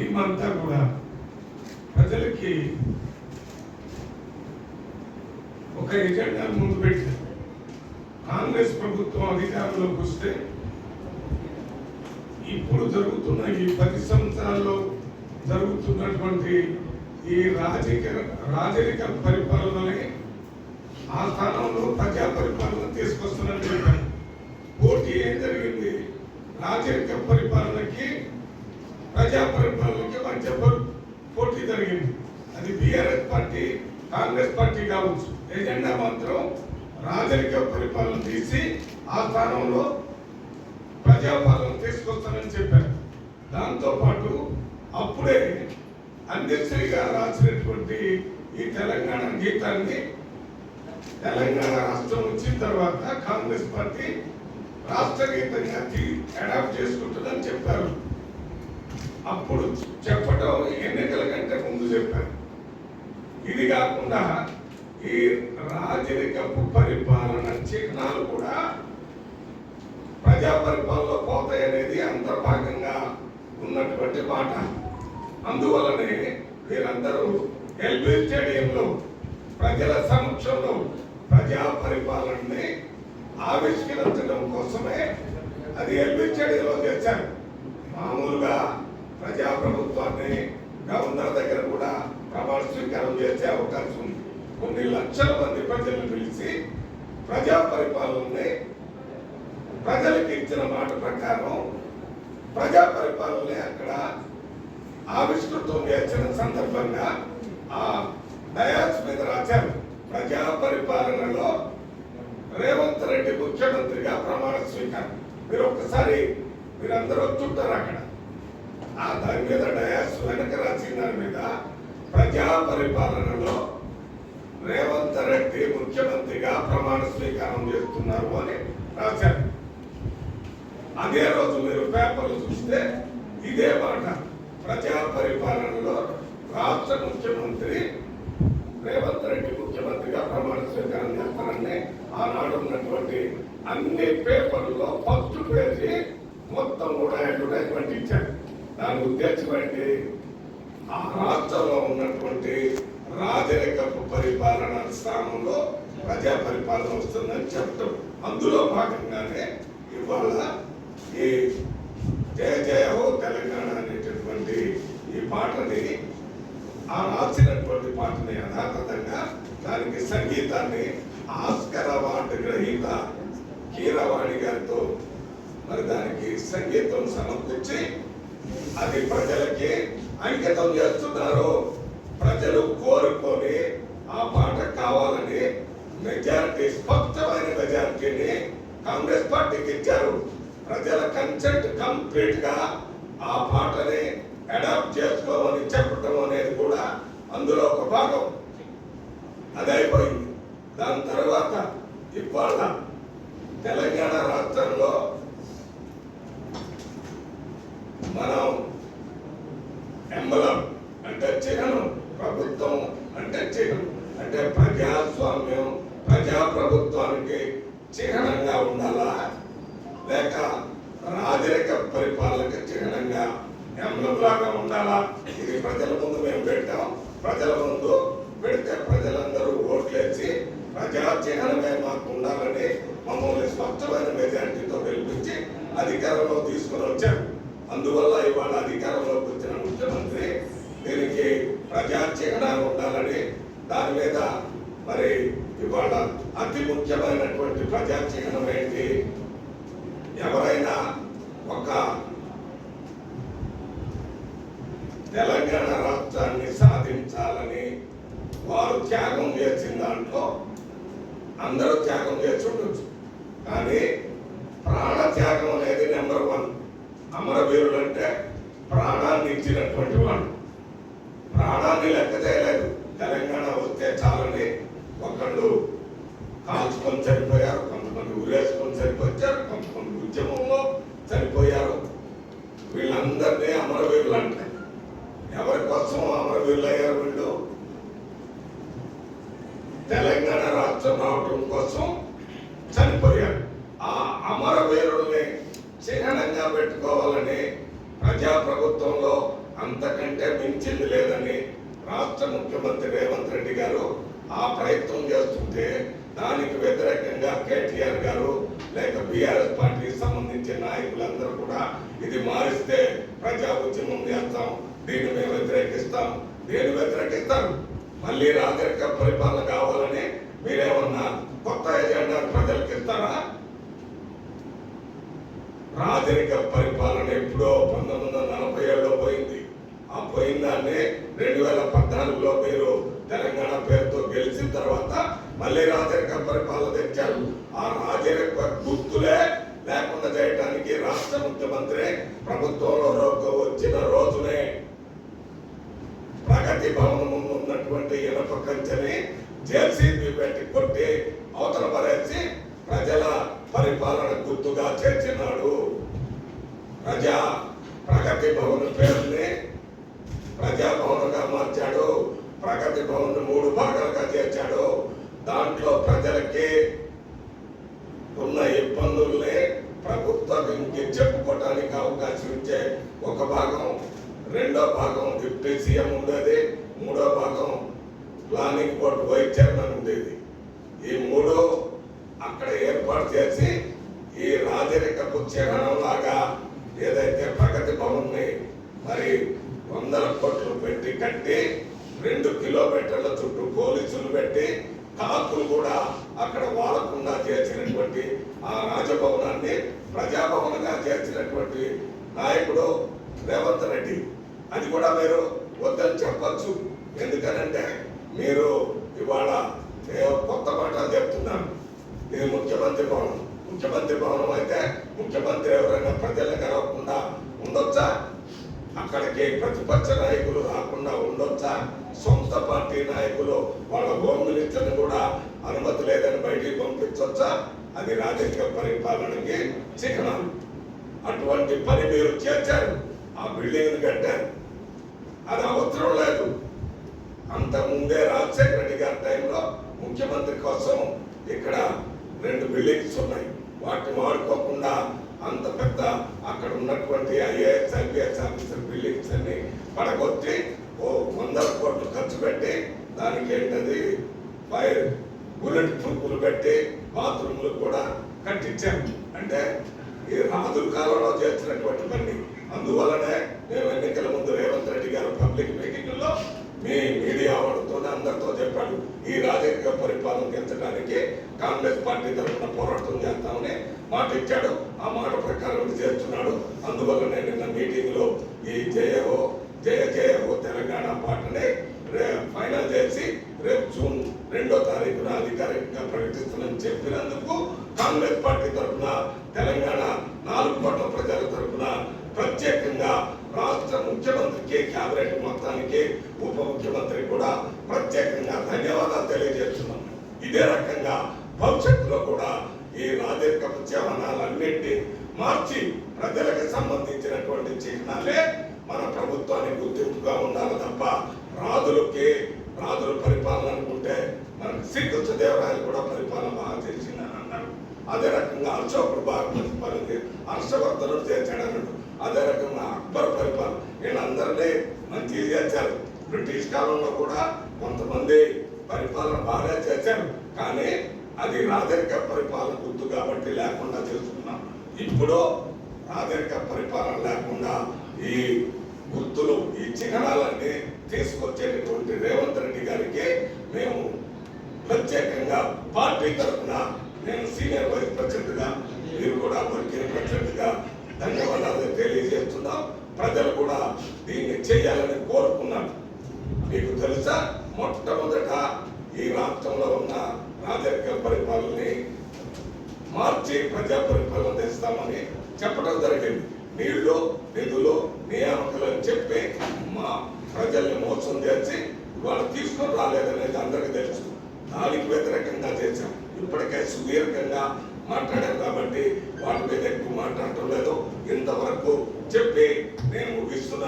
మేమంతా కూడా ప్రజలకి ఒక ఎజెండా ముందు పెట్టారు. కాంగ్రెస్ ప్రభుత్వం అధికారంలోకి వస్తే ఇప్పుడు జరుగుతున్న ఈ పది సంవత్సరాల్లో జరుగుతున్నటువంటి ఈ రాజకీయ రాజరిక పరిపాలనని ఆ స్థానంలో ప్రజా పరిపాలన తీసుకొస్తున్నట్టు పోటీ ఏం జరిగింది? రాజరిక పరిపాలనకి ప్రజా పరిపాలనకి మంచి పోటీ జరిగింది. అది బీఆర్ఎస్ పార్టీ కాంగ్రెస్ పార్టీ కావచ్చు. ఎజెండా మాత్రం రాజరిక పరిపాలన తీసి ఆ స్థానంలో ప్రజాపాలన తీసుకొస్తానని చెప్పారు. దాంతోపాటు అప్పుడే అందశ్రీ గారు రాసినటువంటి ఈ తెలంగాణ గీతాన్ని తెలంగాణ రాష్ట్రం వచ్చిన తర్వాత కాంగ్రెస్ పార్టీ రాష్ట్ర గీతంగా అడాప్ట్ చేసుకుంటుందని చెప్పారు. అప్పుడు చెప్పడం ఎన్నికల కంటే ముందు చెప్పారు ఇది కాకుండా ఈ రాజరికపు పరిపాలన చిహ్నాలు కూడా ప్రజా పరిపాలనలో పోతాయి అనేది అంతర్భాగంగా ఉన్నటువంటి మాట. అందువలనే వీరందరూ ఎల్బీ స్టేడియంలో ప్రజల సమక్షంలో ప్రజా పరిపాలనని ఆవిష్కరించడం కోసమే అది ఎల్బీ స్టేడియంలో చేశారు. మామూలుగా ప్రజా ప్రభుత్వాన్ని గవర్నర్ దగ్గర కూడా ప్రమాణ స్వీకారం చేసే అవకాశం ఉంది. కొన్ని లక్షల మంది ప్రజలను పిలిచి ప్రజా పరిపాలనని ప్రజలకు ఇచ్చిన మాట ప్రకారం ప్రజా పరిపాలన అక్కడ ఆవిష్కృతం చేసిన సందర్భంగా ఆ డయాస్ మీద రాశారు. ప్రజా పరిపాలనలో రేవంత్ రెడ్డి ముఖ్యమంత్రిగా ప్రమాణ స్వీకారం. మీరు ఒక్కసారి మీరందరూ వచ్చుంటారు అక్కడ. ఆ దాని మీద డయాస్ వెనక రాసిన దాని మీద ప్రజా పరిపాలనలో రేవంత్ రెడ్డి ముఖ్యమంత్రిగా ప్రమాణ స్వీకారం చేస్తున్నారు అని రాశారు. అదే రోజు మీరు పేపర్లు చూస్తే ఇదే మాట. ప్రజా పరిపాలనలో రాష్ట్ర ముఖ్యమంత్రి రేవంత్ రెడ్డి ముఖ్యమంత్రిగా ప్రమాణ స్వీకారం చేస్తారని ఆనాడు ఉన్నటువంటి అన్ని పేపర్లలో ఫస్ట్ పేజీ మొత్తం కూడా అడ్వర్టైజ్మెంట్ ఇచ్చారు దాని ఉద్దేశం ఆ రాష్ట్రంలో ఉన్నటువంటి రాజరికపు పరిపాలన స్థానంలో ప్రజా పరిపాలన వస్తుందని చెప్పడం అందులో భాగంగానే ఇవాళ ఈ జయ జయ హో తెలంగాణ అనేటటువంటి ఈ పాటని ఆ రాసినటువంటి పాటని యథాతథంగా దానికి సంగీతాన్ని ఆస్కర్ అవార్డు గ్రహీత కీరవాణి గారితో మరి దానికి సంగీతం సమకూర్చి అది ప్రజలకి అంకితం చేస్తున్నారు. ప్రజలు కోరుకొని ఆ పాట కావాలని మెజారిటీ స్పష్టమైన మెజారిటీని కాంగ్రెస్ పార్టీకి ఇచ్చారు. ప్రజల కన్సెంట్ కంప్లీట్గా ఆ పాటని అడాప్ట్ చేసుకోమని చెప్పడం అనేది కూడా అందులో ఒక భాగం. అది అయిపోయింది. దాని తర్వాత ఇవాళ తెలంగాణ రాష్ట్రంలో మనం ఎంబలం అంటే చిహ్నం ప్రభుత్వం అంటే చిహ్నం అంటే ప్రజాస్వామ్యం ప్రజా ప్రభుత్వానికి చిహ్నంగా ఉండాలా? లేక రాజరిక పరిపాలనకి చిహ్నంగా ఎంబలం లాగా ఉండాలా? ఇది ప్రజల ముందు మేము పెట్టాం. ప్రజల ముందు పెడితే ప్రజలందరూ ఓట్లేసి ప్రజా చిహ్నమే మాకు ఉండాలని మమ్మల్ని స్పష్టమైన మెజారిటీతో గెలిపించి అధికారంలో తీసుకుని వచ్చారు అందువల్ల ఇవాళ అధికారంలోకి వచ్చిన ముఖ్యమంత్రి దీనికి ప్రజా చిహ్నాలు ఉండాలని దాని మీద మరి ఇవాళ అతి ముఖ్యమైనటువంటి ప్రజా చిహ్నం ఏంటి ఎవరైనా ఒక తెలంగాణ రాష్ట్రాన్ని సాధించాలని వారు త్యాగం చేసిన దాంట్లో అందరూ త్యాగం చేసి ఉండొచ్చు. కానీ ప్రాణ త్యాగం అనేది నెంబర్ వన్ అమరవీరులు అంటే ప్రాణాన్ని ఇచ్చినటువంటి వాళ్ళు ప్రాణాన్ని లెక్క చేయలేదు తెలంగాణ వస్తే చాలని ఒకళ్ళు కాల్చుకొని చనిపోయారు కొంతమంది ఊరేసుకొని చనిపోయారు కొంతమంది ఉద్యమంలో చనిపోయారు వీళ్ళందరినీ అమరవీరులు అంటారు ఎవరి కోసం అమరవీరులు అయ్యారు వీళ్ళు? తెలంగాణ రాష్ట్రం రావటం కోసం చనిపోయారు. ఆ అమరవీరుల్ని చిహ్నంగా పెట్టుకోవాలని ప్రజా ప్రభుత్వంలో అంతకంటే మించింది లేదని రాష్ట్ర ముఖ్యమంత్రి రేవంత్ రెడ్డి గారు ఆ ప్రయత్నం చేస్తుంటే దానికి వ్యతిరేకంగా కేటీఆర్ గారు లేక బీఆర్ఎస్ పార్టీకి సంబంధించిన నాయకులందరూ కూడా ఇది మారిస్తే ప్రజా ఉద్యమం చేస్తాం. దీన్ని మేము వ్యతిరేకిస్తాం దీన్ని వ్యతిరేకిస్తాం మళ్ళీ రాజరిక పరిపాలన కావాలని మీరేమన్నా కొత్త ఎజెండా ప్రజలకు ఇస్తారా? రాజరిక పరిపాలన ఎప్పుడో పంతొమ్మిది వందల నలభై ఏడులో పోయింది. ఆ పోయిన దాన్ని రెండు వేల పద్నాలుగులో మీరు తెలంగాణ పేరుతో గెలిచిన తర్వాత మళ్ళీ రాజరిక పరిపాలన తెచ్చారు. ఆ రాజరిక గుర్తులే లేకుండా చేయడానికి రాష్ట్ర ముఖ్యమంత్రి ప్రభుత్వంలో రోగ వచ్చిన రోజునే ప్రగతి భవనం ఉన్నటువంటి ఇనప కంచెని జేసీబీ పెట్టి కొట్టి అవతల పరేసి ప్రజల పరిపాలన గుర్తుగా చేర్చినాడు. ప్రజా ప్రగతి భవన్ పేరుని ప్రజాభవన్గా మార్చాడు. ప్రగతి భవన్ మూడు భాగాలుగా చేర్చాడు. దాంట్లో ప్రజలకి ఉన్న ఇబ్బందుల్ని ప్రభుత్వానికి చెప్పుకోవడానికి అవకాశం ఇచ్చే ఒక భాగం రెండో భాగం డిప్యూటీ సీఎం ఉండేది మూడో భాగం ప్లానింగ్ బోర్డు వైస్ చైర్మన్ ఉండేది. ఈ మూడు అక్కడ ఏర్పాటు చేసి ఈ రాజరికపు చిహ్నం లాగా ఏదైతే ప్రగతి భవన్ మరి వందల కోట్లు పెట్టి కట్టి రెండు కిలోమీటర్ల చుట్టూ పోలీసులు పెట్టి కాకులు కూడా అక్కడ వాడకుండా చేర్చినటువంటి ఆ రాజభవనాన్ని ప్రజాభవనంగా చేర్చినటువంటి నాయకుడు రేవంత్ రెడ్డి. అది కూడా మీరు వద్దని చెప్పచ్చు. ఎందుకనంటే మీరు ఇవాళ కొత్త మాటలు చెప్తున్నాను. ఇది ముఖ్యమంత్రి భవనం ముఖ్యమంత్రి భవనం అయితే ముఖ్యమంత్రి ఎవరైనా ప్రజలు కలవకుండా ఉండొచ్చా? అక్కడికి ప్రతిపక్ష నాయకులు రాకుండా ఉండొచ్చా? సొంత పార్టీ నాయకులు వాళ్ళ హోమ్ మినిస్టర్ని కూడా అనుమతి లేదని బయటికి పంపించవచ్చా అది రాజకీయ పరిపాలనకి చిహ్నం. అటువంటి పని మీరు చేశారు. ఆ బిల్డింగ్ కట్టారు. అది అవసరం లేదు. అంత ముందే రాజశేఖర రెడ్డి గారి టైంలో ముఖ్యమంత్రి కోసం ఇక్కడ రెండు బిల్డింగ్స్ ఉన్నాయి. వాటిని వాడుకోకుండా అంత పెద్ద అక్కడ ఉన్నటువంటి ఐఏఎస్ ఐపీఎస్ ఆఫీసర్ బిల్డింగ్స్ అన్ని పడగొట్టి ఓ వందల కోట్లు ఖర్చు పెట్టి దానికి ఏంటది? ఫైర్ బుల్లెట్ ప్రూఫ్లు పెట్టి బాత్రూమ్లు కూడా కట్టించాము. అంటే ఈ రాజుల కాలంలో చేసినటువంటి పని. అందువలనే మేము ఎన్నికల ముందు రేవంత్ రెడ్డి గారు పబ్లిక్ మీటింగ్లో మీ మీడియా వాళ్ళతో అందరితో చెప్పాడు. ఈ రాజకీయ పరిపాలన పెంచడానికి కాంగ్రెస్ పార్టీ తరఫున పోరాటం చేస్తామని మాట ఇచ్చాడు. ఆ మాట ప్రకారం చేస్తున్నాడు. అందువల్లనే నిన్న మీటింగ్లో ఈ జయహో జయ జయహో తెలంగాణ పాటని రే- ఫైనల్ చేసి రేపు జూన్ రెండో తారీఖున అధికారికంగా ప్రకటిస్తానని చెప్పినందుకు కాంగ్రెస్ పార్టీ తరఫున తెలంగాణ నాలుగు కోట్ల ప్రజల తరఫున ప్రత్యేకంగా రాష్ట్ర ముఖ్యమంత్రికి క్యాబినెట్ మొత్తానికి ఉప ముఖ్యమంత్రి కూడా ప్రత్యేకంగా ధన్యవాదాలు తెలియజేస్తున్నాం. ఇదే రకంగా భవిష్యత్తులో కూడా ఈ రాజరికపు చిహ్నాలన్నింటినీ మార్చి ప్రజలకు సంబంధించినటువంటి చిహ్నాలే మన ప్రభుత్వానికి గుర్తింపుగా ఉండాలి తప్ప రాజులకి రాజుల పరిపాలన అనుకుంటే మనకు శ్రీకృష్ణ దేవరాయలు కూడా పరిపాలన బాగా చేసిందని అన్నాడు అదే రకంగా అశోకుడు బాగా పరిపాలన హర్షవర్ధనుడు చేశాడన్నాడు అదే రకంగా అక్బర్ పరిపాలన. వీళ్ళందరినీ మంచిగా చేశారు బ్రిటిష్ కాలంలో కూడా కొంతమంది పరిపాలన బాగా చేశారు. కానీ అది రాజరిక పరిపాలన గుర్తు కాబట్టి లేకుండా తెలుసుకున్నాం ఇప్పుడు రాజరిక పరిపాలన లేకుండా ఈ గుర్తులు ఈ చిహ్నాలన్నీ తీసుకొచ్చేటటువంటి రేవంత్ రెడ్డి గారికి మేము ప్రత్యేకంగా పార్టీ తరఫున నేను సీనియర్ వైస్ ప్రెసిడెంట్గా మీరు కూడా వర్కింగ్ ప్రెసిడెంట్గా ధన్యవాదాలు తెలియజేస్తున్నాం. ప్రజలు కూడా దీన్ని చేయాలని కోరుకున్నాను మీకు తెలుసా? మొట్టమొదట ఈ రాష్ట్రంలో ఉన్న రాజకీయ పరిపాలనని మార్చి ప్రజా పరిపాలన తెస్తామని చెప్పడం జరిగింది. నీళ్ళు నిధులు నియామకులు అని చెప్పి మా ప్రజల్ని మోసం చేసి వాళ్ళు తీసుకొని రాలేదనేది అందరికీ తెలుసు. దానికి వ్యతిరేకంగా చేశాం. ఇప్పటికే సుదీర్ఘంగా మాట్లాడారు కాబట్టి వాటి మీద ఎక్కువ మాట్లాడటం లేదు. ఇంతవరకు చెప్పి నేను ముగిస్తున్నాను.